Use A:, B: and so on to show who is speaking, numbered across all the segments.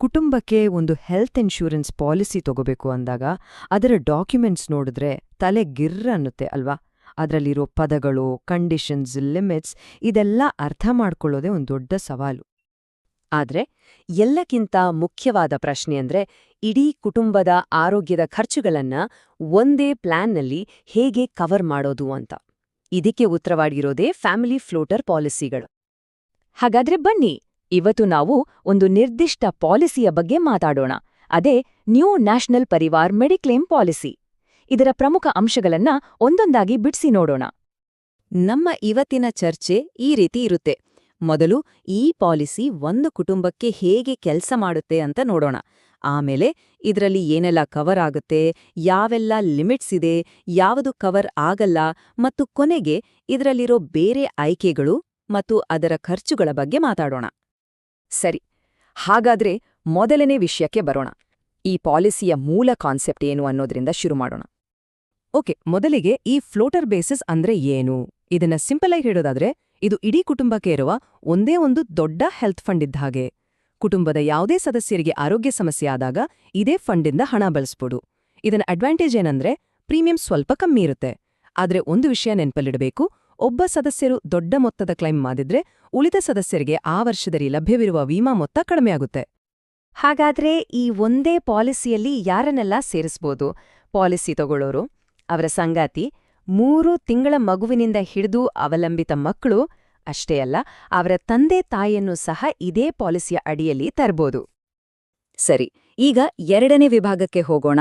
A: ಕುಟುಂಬಕ್ಕೆ ಒಂದು health insurance policy ತಗೋಬೇಕು ಅಂದಾಗ ಅದರ ಡಾಕ್ಯುಮೆಂಟ್ಸ್ ನೋಡಿದ್ರೆ ತಲೆ ಗಿರ್ರ ಅನ್ನುತ್ತೆ ಅಲ್ವಾ? ಅದರಲ್ಲಿರೋ ಪದಗಳು ಕಂಡೀಷನ್ಸ್ ಲಿಮಿಟ್ಸ್ ಇದೆಲ್ಲ ಅರ್ಥ ಮಾಡ್ಕೊಳ್ಳೋದೇ ಒಂದು ದೊಡ್ಡ ಸವಾಲು.
B: ಆದ್ರೆ ಎಲ್ಲಕ್ಕಿಂತ ಮುಖ್ಯವಾದ ಪ್ರಶ್ನೆ ಅಂದ್ರೆ ಇಡೀ ಕುಟುಂಬದ ಆರೋಗ್ಯದ ಖರ್ಚುಗಳನ್ನ ಒಂದೇ ಪ್ಲಾನ್ನಲ್ಲಿ ಹೇಗೆ ಕವರ್ ಮಾಡೋದು ಅಂತ. ಇದಕ್ಕೆ ಉತ್ತರವಾಗಿರೋದೇ ಫ್ಯಾಮಿಲಿ ಫ್ಲೋಟರ್ ಪಾಲಿಸಿಗಳು ಹಾಗಾದ್ರೆ ಬನ್ನಿ ಇವತ್ತು ನಾವು ಒಂದು ನಿರ್ದಿಷ್ಟ ಪಾಲಿಸಿಯ ಬಗ್ಗೆ ಮಾತಾಡೋಣ. ಅದೇ new national Parivar mediclaim policy. ಇದರ ಪ್ರಮುಖ ಅಂಶಗಳನ್ನ ಒಂದೊಂದಾಗಿ ಬಿಡಿಸಿ ನೋಡೋಣ. ನಮ್ಮ ಇವತ್ತಿನ ಚರ್ಚೆ ಈ ರೀತಿ ಇರುತ್ತೆ. ಮೊದಲು ಈ ಪಾಲಿಸಿ ಒಂದು ಕುಟುಂಬಕ್ಕೆ ಹೇಗೆ ಕೆಲಸ ಮಾಡುತ್ತೆ ಅಂತ ನೋಡೋಣ. ಆಮೇಲೆ ಇದರಲ್ಲಿ ಏನೆಲ್ಲ ಕವರ್ ಆಗುತ್ತೆ, ಯಾವೆಲ್ಲ ಲಿಮಿಟ್ಸ್ ಇದೆ, ಯಾವುದು ಕವರ್ ಆಗಲ್ಲ ಮತ್ತು ಕೊನೆಗೆ ಇದರಲ್ಲಿರೋ ಬೇರೆ ಆಯ್ಕೆಗಳು ಮತ್ತು ಅದರ ಖರ್ಚುಗಳ ಬಗ್ಗೆ ಮಾತಾಡೋಣ. ಸರಿ, ಹಾಗಾದ್ರೆ ಮೊದಲನೇ ವಿಷಯಕ್ಕೆ ಬರೋಣ. ಈ ಪಾಲಿಸಿಯ ಮೂಲ ಕಾನ್ಸೆಪ್ಟ್ ಏನು ಅನ್ನೋದ್ರಿಂದ ಶುರು ಮಾಡೋಣ.
A: ಓಕೆ, ಮೊದಲಿಗೆ ಈ ಫ್ಲೋಟರ್ ಬೇಸಿಸ್ ಅಂದ್ರೆ ಏನು? ಇದನ್ನ ಸಿಂಪಲ್ ಆಗಿ ಹೇಳೋದಾದ್ರೆ, ಇದು ಇಡೀ ಕುಟುಂಬಕ್ಕೆ ಇರುವ ಒಂದೇ ಒಂದು ದೊಡ್ಡ ಹೆಲ್ತ್ ಫಂಡ್ ಇದ್ದ ಹಾಗೆ. ಕುಟುಂಬದ ಯಾವುದೇ ಸದಸ್ಯರಿಗೆ ಆರೋಗ್ಯ ಸಮಸ್ಯೆ ಆದಾಗ ಇದೇ ಫಂಡಿಂದ ಹಣ ಬಳಸ್ಬೋದು. ಇದನ್ನ ಅಡ್ವಾಂಟೇಜ್ ಏನಂದ್ರೆ ಪ್ರೀಮಿಯಂ ಸ್ವಲ್ಪ ಕಮ್ಮಿ ಇರುತ್ತೆ. ಆದ್ರೆ ಒಂದು ವಿಷಯ ನೆನ್ಪಲ್ಲಿಡಬೇಕು ಒಬ್ಬ ಸದಸ್ಯರು ದೊಡ್ಡ ಮೊತ್ತದ ಕ್ಲೈಮ್ ಮಾಡಿದ್ರೆ ಉಳಿದ ಸದಸ್ಯರಿಗೆ ಆ ವರ್ಷದಲ್ಲಿ ಲಭ್ಯವಿರುವ ವಿಮಾ ಮೊತ್ತ ಕಡಿಮೆಯಾಗುತ್ತೆ
B: ಹಾಗಾದ್ರೆ ಈ ಒಂದೇ ಪಾಲಿಸಿಯಲ್ಲಿ ಯಾರನ್ನೆಲ್ಲ ಸೇರಿಸ್ಬೋದು? ಪಾಲಿಸಿ ತಗೊಳ್ಳೋರು, ಅವರ ಸಂಗಾತಿ, ಮೂರು ತಿಂಗಳ ಮಗುವಿನಿಂದ ಹಿಡಿದು ಅವಲಂಬಿತ ಮಕ್ಕಳು, ಅಷ್ಟೇ ಅಲ್ಲ, ಅವರ ತಂದೆ ತಾಯಿಯನ್ನು ಸಹ ಇದೇ ಪಾಲಿಸಿಯ ಅಡಿಯಲ್ಲಿ ತರ್ಬೋದು. ಸರಿ, ಈಗ ಎರಡನೇ ವಿಭಾಗಕ್ಕೆ ಹೋಗೋಣ.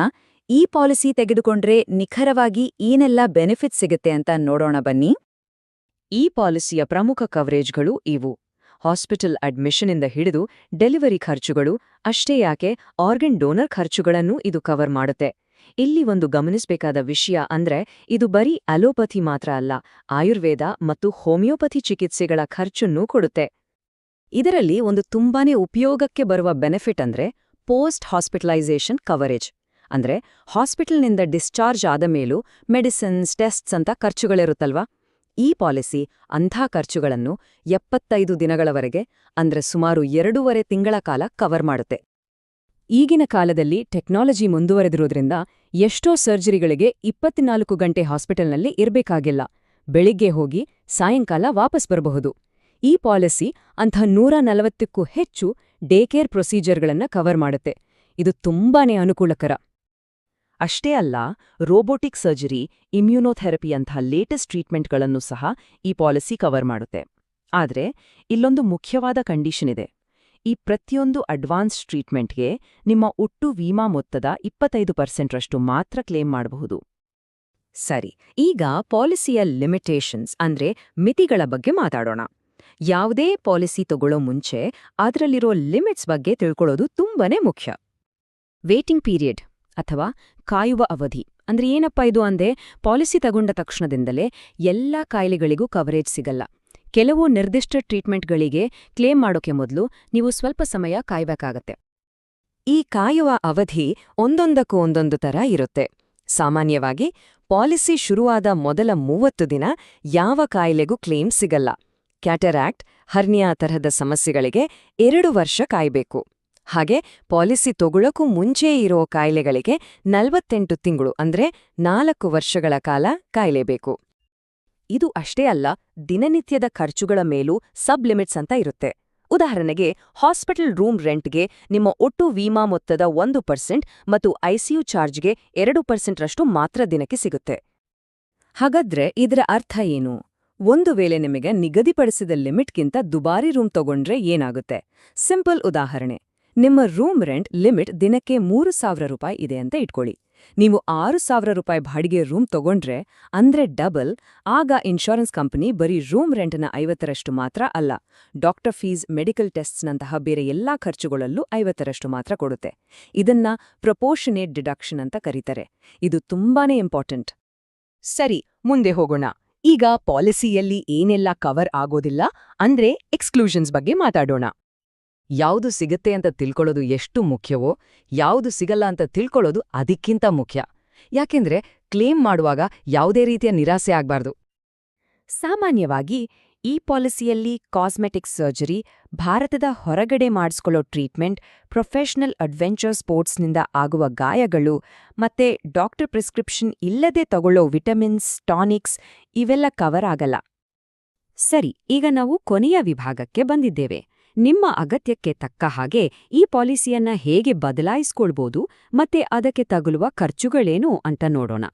B: ಈ ಪಾಲಿಸಿ ತೆಗೆದುಕೊಂಡ್ರೆ ನಿಖರವಾಗಿ ಏನೆಲ್ಲ ಬೆನಿಫಿಟ್ ಸಿಗುತ್ತೆ ಅಂತ ನೋಡೋಣ ಬನ್ನಿ. ಈ ಪಾಲಿಸಿಯ ಪ್ರಮುಖ ಕವರೇಜ್ಗಳು ಇವು. ಹಾಸ್ಪಿಟಲ್ ಅಡ್ಮಿಷನ್ನಿಂದ ಹಿಡಿದು ಡೆಲಿವರಿ ಖರ್ಚುಗಳು, ಅಷ್ಟೇ ಯಾಕೆ ಆರ್ಗನ್ ಡೋನರ್ ಖರ್ಚುಗಳನ್ನೂ ಇದು ಕವರ್ ಮಾಡುತ್ತೆ. ಇಲ್ಲಿ ಒಂದು ಗಮನಿಸಬೇಕಾದ ವಿಷಯ ಅಂದ್ರೆ, ಇದು ಬರೀ ಅಲೋಪತಿ ಮಾತ್ರ ಅಲ್ಲ, ಆಯುರ್ವೇದ ಮತ್ತು ಹೋಮಿಯೋಪತಿ ಚಿಕಿತ್ಸೆಗಳ ಖರ್ಚನ್ನೂ ಕೊಡುತ್ತೆ. ಇದರಲ್ಲಿ ಒಂದು ತುಂಬಾನೇ ಉಪಯೋಗಕ್ಕೆ ಬರುವ ಬೆನಿಫಿಟ್ ಅಂದ್ರೆ, ಪೋಸ್ಟ್ ಹಾಸ್ಪಿಟಲೈಸೇಷನ್ ಕವರೇಜ್. ಅಂದ್ರೆ, ಹಾಸ್ಪಿಟಲ್ನಿಂದ ಡಿಸ್ಚಾರ್ಜ್ ಆದ ಮೇಲೂ ಮೆಡಿಸಿನ್ಸ್, ಟೆಸ್ಟ್ಸ್ ಅಂತ ಖರ್ಚುಗಳಿರುತ್ತಲ್ವಾ? ಈ ಪಾಲಿಸಿ ಅಂಥ ಖರ್ಚುಗಳನ್ನು ಎಪ್ಪತ್ತೈದು ದಿನಗಳವರೆಗೆ, ಅಂದ್ರೆ ಸುಮಾರು ಎರಡೂವರೆ ತಿಂಗಳ ಕಾಲ ಕವರ್ ಮಾಡುತ್ತೆ. ಈಗಿನ ಕಾಲದಲ್ಲಿ ಟೆಕ್ನಾಲಜಿ ಮುಂದುವರೆದಿರೋದ್ರಿಂದ ಎಷ್ಟೋ ಸರ್ಜರಿಗಳಿಗೆ ಇಪ್ಪತ್ನಾಲ್ಕು ಗಂಟೆ ಹಾಸ್ಪಿಟಲ್ನಲ್ಲಿ ಇರಬೇಕಾಗಿಲ್ಲ. ಬೆಳಿಗ್ಗೆ ಹೋಗಿ ಸಾಯಂಕಾಲ ವಾಪಸ್ ಬರಬಹುದು. ಈ ಪಾಲಿಸಿ ಅಂಥ ನೂರ ನಲವತ್ತಕ್ಕೂ ಹೆಚ್ಚು ಡೇ ಕೇರ್ ಪ್ರೊಸೀಜರ್ಗಳನ್ನ ಕವರ್ ಮಾಡುತ್ತೆ. ಇದು ತುಂಬಾನೇ ಅನುಕೂಲಕರ. ಅಷ್ಟೇ ಅಲ್ಲ, ರೋಬೋಟಿಕ್ ಸರ್ಜರಿ ಇಮ್ಯುನೋಥೆರಪಿಯಂಥ ಲೇಟೆಸ್ಟ್ ಟ್ರೀಟ್ಮೆಂಟ್ಗಳನ್ನು ಸಹ ಈ ಪಾಲಿಸಿ ಕವರ್ ಮಾಡುತ್ತೆ. ಆದ್ರೆ, ಇಲ್ಲೊಂದು ಮುಖ್ಯವಾದ ಕಂಡೀಷನ್ ಇದೆ. ಈ ಪ್ರತಿಯೊಂದು ಅಡ್ವಾನ್ಸ್ ಟ್ರೀಟ್ಮೆಂಟ್ಗೆ ನಿಮ್ಮ ಒಟ್ಟು ವಿಮಾ ಮೊತ್ತದ ಇಪ್ಪತ್ತೈದು ಪರ್ಸೆಂಟ್ರಷ್ಟು ಮಾತ್ರ ಕ್ಲೇಮ್ ಮಾಡಬಹುದು. ಸರಿ, ಈಗ ಪಾಲಿಸಿಯ ಲಿಮಿಟೇಷನ್ಸ್ ಅಂದ್ರೆ ಮಿತಿಗಳ ಬಗ್ಗೆ ಮಾತಾಡೋಣ. ಯಾವುದೇ ಪಾಲಿಸಿ ತಗೊಳ್ಳೋ ಮುಂಚೆ ಅದರಲ್ಲಿರೋ ಲಿಮಿಟ್ಸ್ ಬಗ್ಗೆ ತಿಳ್ಕೊಳ್ಳೋದು ತುಂಬಾನೇ ಮುಖ್ಯ. Waiting period. ಅಥವಾ ಕಾಯುವ ಅವಧಿ. ಅಂದ್ರೆ ಏನಪ್ಪ ಇದು ಅಂದೆ ಪಾಲಿಸಿ ತಗೊಂಡ ತಕ್ಷಣದಿಂದಲೇ ಎಲ್ಲಾ ಕಾಯಿಲೆಗಳಿಗೂ ಕವರೇಜ್ ಸಿಗಲ್ಲ. ಕೆಲವು ನಿರ್ದಿಷ್ಟ ಟ್ರೀಟ್ಮೆಂಟ್ಗಳಿಗೆ ಕ್ಲೇಮ್ ಮಾಡೋಕೆ ಮೊದಲು ನೀವು ಸ್ವಲ್ಪ ಸಮಯ ಕಾಯಬೇಕಾಗತ್ತೆ. ಈ ಕಾಯುವ ಅವಧಿ ಒಂದೊಂದಕ್ಕೂ ಒಂದೊಂದು ತರ ಇರುತ್ತೆ. ಸಾಮಾನ್ಯವಾಗಿ ಪಾಲಿಸಿ ಶುರುವಾದ ಮೊದಲ ಮೂವತ್ತು ದಿನ ಯಾವ ಕಾಯಿಲೆಗೂ ಕ್ಲೇಮ್ ಸಿಗಲ್ಲ. ಕ್ಯಾಟರಾಕ್ಟ್ ಹರ್ನಿಯಾ ತರಹದ ಸಮಸ್ಯೆಗಳಿಗೆ ಎರಡು ವರ್ಷ ಕಾಯ್ಬೇಕು. ಹಾಗೆ ಪಾಲಿಸಿ ತಗೊಳ್ಳೋಕ್ಕೂ ಮುಂಚೆ ಇರೋ ಕಾಯಿಲೆಗಳಿಗೆ ನಲವತ್ತೆಂಟು ತಿಂಗಳು ಅಂದ್ರೆ ನಾಲ್ಕು ವರ್ಷಗಳ ಕಾಲ ಕಾಯಲೇಬೇಕು. ಇದು ಅಷ್ಟೇ ಅಲ್ಲ, ದಿನನಿತ್ಯದ ಖರ್ಚುಗಳ ಮೇಲೂ ಸಬ್ ಲಿಮಿಟ್ಸ್ ಅಂತ ಇರುತ್ತೆ. ಉದಾಹರಣೆಗೆ, ಹಾಸ್ಪಿಟಲ್ ರೂಮ್ ರೆಂಟ್ಗೆ ನಿಮ್ಮ ಒಟ್ಟು ವಿಮಾ ಮೊತ್ತದ ಒಂದು ಪರ್ಸೆಂಟ್ ಮತ್ತು ಐಸಿಯು ಚಾರ್ಜ್ಗೆ ಎರಡು ಪರ್ಸೆಂಟ್ರಷ್ಟು ಮಾತ್ರ ದಿನಕ್ಕೆ ಸಿಗುತ್ತೆ. ಹಾಗಾದ್ರೆ ಇದರ ಅರ್ಥ ಏನು? ಒಂದು ವೇಳೆ ನಿಮಗೆ ನಿಗದಿಪಡಿಸಿದ ಲಿಮಿಟ್ಗಿಂತ ದುಬಾರಿ ರೂಮ್ ತಗೊಂಡ್ರೆ ಏನಾಗುತ್ತೆ? ಸಿಂಪಲ್ ಉದಾಹರಣೆ. ನಿಮ್ಮ ರೂಮ್ ರೆಂಟ್ ಲಿಮಿಟ್ ದಿನಕ್ಕೆ ಮೂರು ಸಾವಿರ ರೂಪಾಯಿ ಇದೆ ಅಂತ ಇಟ್ಕೊಳ್ಳಿ. ನೀವು ಆರು ಸಾವಿರ ರೂಪಾಯಿ ಬಾಡಿಗೆ ರೂಮ್ ತಗೊಂಡ್ರೆ ಅಂದ್ರೆ ಡಬಲ್, ಆಗ ಇನ್ಶೂರೆನ್ಸ್ ಕಂಪನಿ ಬರೀ ರೂಮ್ ರೆಂಟ್ನ ಐವತ್ತರಷ್ಟು ಮಾತ್ರ ಅಲ್ಲ, ಡಾಕ್ಟರ್ ಫೀಸ್, ಮೆಡಿಕಲ್ ಟೆಸ್ಟ್ಸ್ನಂತಹ ಬೇರೆ ಎಲ್ಲಾ ಖರ್ಚುಗಳಲ್ಲೂ ಐವತ್ತರಷ್ಟು ಮಾತ್ರ ಕೊಡುತ್ತೆ. ಇದನ್ನ ಪ್ರಪೋರ್ಷನೇಟ್ ಡಿಡಕ್ಷನ್ ಅಂತ ಕರೀತಾರೆ. ಇದು ತುಂಬಾನೇ ಇಂಪಾರ್ಟೆಂಟ್. ಸರಿ, ಮುಂದೆ ಹೋಗೋಣ. ಈಗ ಪಾಲಿಸಿಯಲ್ಲಿ ಏನೆಲ್ಲ ಕವರ್ ಆಗೋದಿಲ್ಲ ಅಂದ್ರೆ ಎಕ್ಸ್ಕ್ಲೂಷನ್ಸ್ ಬಗ್ಗೆ ಮಾತಾಡೋಣ. ಯಾವುದು ಸಿಗತ್ತೆ ಅಂತ ತಿಳ್ಕೊಳ್ಳೋದು ಎಷ್ಟು ಮುಖ್ಯವೋ, ಯಾವುದು ಸಿಗಲ್ಲ ಅಂತ ತಿಳ್ಕೊಳ್ಳೋದು ಅದಕ್ಕಿಂತ ಮುಖ್ಯ. ಯಾಕೆಂದ್ರೆ, ಕ್ಲೇಮ್ ಮಾಡುವಾಗ ಯಾವುದೇ ರೀತಿಯ ನಿರಾಸೆ ಆಗಬಾರ್ದು. ಸಾಮಾನ್ಯವಾಗಿ, ಈ ಪಾಲಿಸಿಯಲ್ಲಿ ಕಾಸ್ಮೆಟಿಕ್ ಸರ್ಜರಿ, ಭಾರತದ ಹೊರಗಡೆ ಮಾಡಿಸ್ಕೊಳ್ಳೋ ಟ್ರೀಟ್ಮೆಂಟ್, ಪ್ರೊಫೆಷನಲ್ ಅಡ್ವೆಂಚರ್ ಸ್ಪೋರ್ಟ್ಸ್ನಿಂದ ಆಗುವ ಗಾಯಗಳು, ಮತ್ತೆ ಡಾಕ್ಟರ್ ಪ್ರಿಸ್ಕ್ರಿಪ್ಷನ್ ಇಲ್ಲದೆ ತಗೊಳ್ಳೋ ವಿಟಮಿನ್ಸ್, ಟಾನಿಕ್ಸ್ ಇವೆಲ್ಲ ಕವರ್ ಆಗಲ್ಲ.
C: ಸರಿ, ಈಗ ನಾವು ಕೊನೆಯ ವಿಭಾಗಕ್ಕೆ ಬಂದಿದ್ದೇವೆ. ನಿಮ್ಮ ಅಗತ್ಯಕ್ಕೆ ತಕ್ಕ ಹಾಗೆ ಈ ಪಾಲಿಸಿಯನ್ನ ಹೇಗೆ ಬದಲಾಯಿಸ್ಕೊಳ್ಬೋದು ಮತ್ತೆ ಅದಕ್ಕೆ ತಗುಲುವ ಖರ್ಚುಗಳೇನು ಅಂತ ನೋಡೋಣ.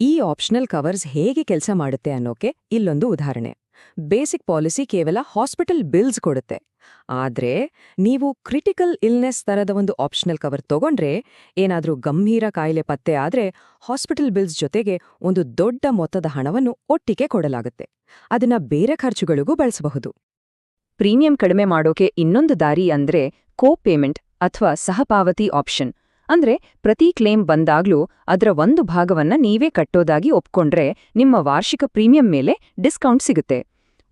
A: ಈ ಆಪ್ಷನಲ್ ಕವರ್ಸ್ ಹೇಗೆ ಕೆಲಸ ಮಾಡುತ್ತೆ ಅನ್ನೋಕೆ ಇಲ್ಲೊಂದು ಉದಾಹರಣೆ. ಬೇಸಿಕ್ ಪಾಲಿಸಿ ಕೇವಲ ಹಾಸ್ಪಿಟಲ್ ಬಿಲ್ಸ್ ಕೊಡುತ್ತೆ. ಆದ್ರೆ ನೀವು ಕ್ರಿಟಿಕಲ್ ಇಲ್ನೆಸ್ ತರದ ಒಂದು ಆಪ್ಷನಲ್ ಕವರ್ ತಗೊಂಡ್ರೆ ಏನಾದರೂ ಗಂಭೀರ ಕಾಯಿಲೆ ಪತ್ತೆ ಆದ್ರೆ ಹಾಸ್ಪಿಟಲ್ ಬಿಲ್ಸ್ ಜೊತೆಗೆ ಒಂದು ದೊಡ್ಡ ಮೊತ್ತದ ಹಣವನ್ನು ಒಟ್ಟಿಗೆ ಕೊಡಲಾಗುತ್ತೆ. ಅದನ್ನ ಬೇರೆ ಖರ್ಚುಗಳಿಗೂ ಬಳಸಬಹುದು.
B: ಪ್ರೀಮಿಯಂ ಕಡಿಮೆ ಮಾಡೋಕೆ ಇನ್ನೊಂದು ದಾರಿ ಅಂದ್ರೆ ಕೋ ಪೇಮೆಂಟ್ ಅಥವಾ ಸಹಪಾವತಿ ಆಪ್ಷನ್. ಅಂದ್ರೆ ಪ್ರತಿ ಕ್ಲೇಮ್ ಬಂದಾಗ್ಲೂ ಅದರ ಒಂದು ಭಾಗವನ್ನ ನೀವೇ ಕಟ್ಟೋದಾಗಿ ಒಪ್ಕೊಂಡ್ರೆ ನಿಮ್ಮ ವಾರ್ಷಿಕ ಪ್ರೀಮಿಯಂ ಮೇಲೆ ಡಿಸ್ಕೌಂಟ್ ಸಿಗುತ್ತೆ.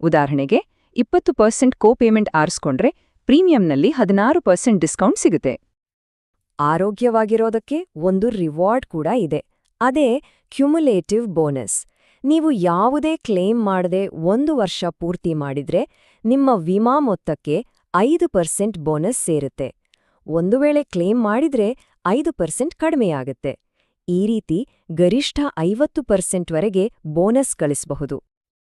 B: ಉದಾಹರಣೆಗೆ, ಇಪ್ಪತ್ತು ಪರ್ಸೆಂಟ್ ಕೋ ಪೇಮೆಂಟ್ ಆರಿಸ್ಕೊಂಡ್ರೆ ಪ್ರೀಮಿಯಂನಲ್ಲಿ ಹದಿನಾರು ಪರ್ಸೆಂಟ್ ಡಿಸ್ಕೌಂಟ್ ಸಿಗುತ್ತೆ. ಆರೋಗ್ಯವಾಗಿರೋದಕ್ಕೆ ಒಂದು ರಿವಾರ್ಡ್ ಕೂಡ ಇದೆ. ಅದೇ ಕ್ಯುಮುಲೇಟಿವ್ ಬೋನಸ್. ನೀವು ಯಾವುದೇ ಕ್ಲೇಮ್ ಮಾಡದೆ ಒಂದು ವರ್ಷ ಪೂರ್ತಿ ಮಾಡಿದ್ರೆ ನಿಮ್ಮ ವಿಮಾ ಮೊತ್ತಕ್ಕೆ ಐದು ಪರ್ಸೆಂಟ್ ಬೋನಸ್ ಸೇರುತ್ತೆ. ಒಂದು ವೇಳೆ ಕ್ಲೇಮ್ ಮಾಡಿದ್ರೆ ಐದು ಪರ್ಸೆಂಟ್ ಕಡಿಮೆಯಾಗುತ್ತೆ. ಈ ರೀತಿ ಗರಿಷ್ಠ ಐವತ್ತು ಪರ್ಸೆಂಟ್ವರೆಗೆ ಬೋನಸ್ ಕಳಿಸಬಹುದು.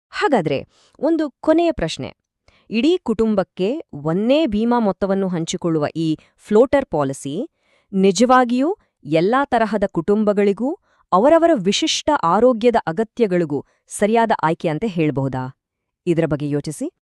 B: ಹಾಗಾದ್ರೆ ಒಂದು ಕೊನೆಯ ಪ್ರಶ್ನೆ. ಇಡೀ ಕುಟುಂಬಕ್ಕೆ ಒಂದೇ ಭೀಮಾ ಮೊತ್ತವನ್ನು ಹಂಚಿಕೊಳ್ಳುವ ಈ ಫ್ಲೋಟರ್ ಪಾಲಿಸಿ ನಿಜವಾಗಿಯೂ ಎಲ್ಲಾ ತರಹದ ಕುಟುಂಬಗಳಿಗೂ, ಅವರವರ ವಿಶಿಷ್ಟ ಆರೋಗ್ಯದ ಅಗತ್ಯಗಳಿಗೂ ಸರಿಯಾದ ಆಯ್ಕೆ ಅಂತ ಹೇಳ್ಬಹುದಾ? ಇದರ ಬಗ್ಗೆ ಯೋಚಿಸಿ.